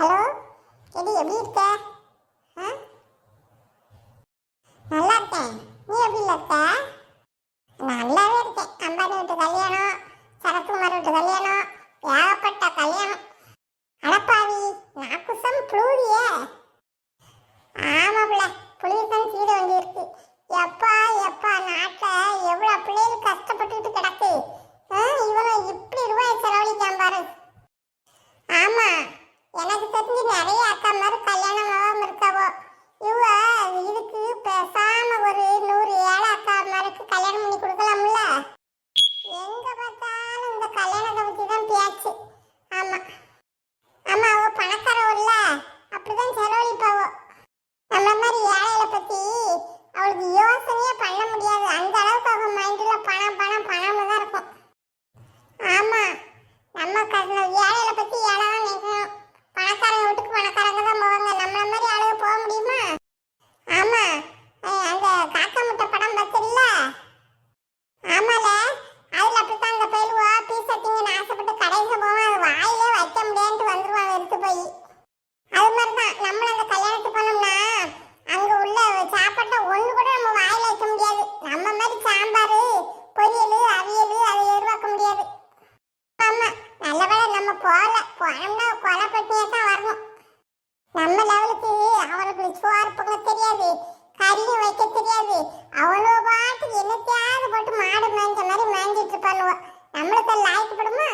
Hello eddy எப்படி இருக்க? ஆ? நல்லா இருக்கேன். நீ எப்படி இருக்க நல்லாவே இருக்கேன். அம்பானி வீட்டு கல்யாணம் சரத்குமார் வீட்டு கல்யாணம் ஏகப்பட்ட கல்யாணம். அடப்பாவி நான் குசம் புழுவியே ஆமாப்ல புளியசம் சீத வேண்டி இருக்கு கல்யாணம் பண்ணி கொடுக்கலாம்ல தெரியாது அவ்வளோ பாட்டுக்கு என்னத்தையாவது போட்டு மாடு மேய்ஞ்ச மாதிரி மேய்ஞ்சிட்டு இருப்பானுவோம் நம்மளுக்கு அது லாய்க்கப்படுமா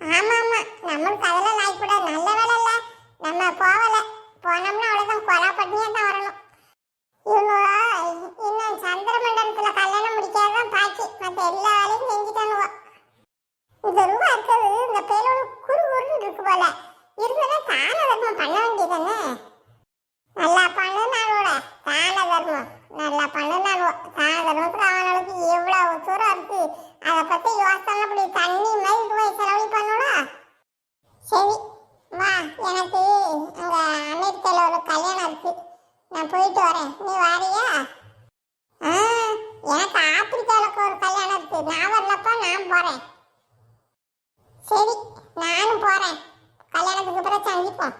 ஆமா ஆமா. நம்மளுக்கு அதெல்லாம் லாய்க்கப்படாது நல்ல வேலை இல்ல. நம்ம போகல. போனோம்னா அவ்வளோதான் கொலா பட்டியே தான் வரணும். இவங்க இன்னும் சந்திர மண்டலத்துல கல்யாணம் முடிக்காதான் பாக்கி. மற்ற எல்லா வேலையும் செஞ்சுட்டானுவோ. இந்த ரூபா இருக்கிறது இந்த பேரோட குறு குறுன்னு இருக்கு போல. இருந்தாலும் தான தர்மம் பண்ண வேண்டியதானே நல்லா பண்ணுனாலோட தான தர்மம் நல்லா பண்ணுனாலோ தான தர்மத்துக்கு அவனுக்கு எவ்வளவு தூரம் இருக்கு அதை பத்தி யோசனை அப்படி தண்ணி மாதிரி போய் செலவழி பண்ணோடா சரி வா எனக்கு அங்க அமெரிக்கால ஒரு கல்யாணம் இருக்கு. நான் போயிட்டு வரேன். நீ வாரியா? ஆ எனக்கு ஆப்பிரிக்காவுக்கு ஒரு கல்யாணம் இருக்கு. நான் வரலப்பா நான் போறேன். சரி நானும் போறேன். கல்யாணத்துக்கு அப்புறம் சந்திப்போம்.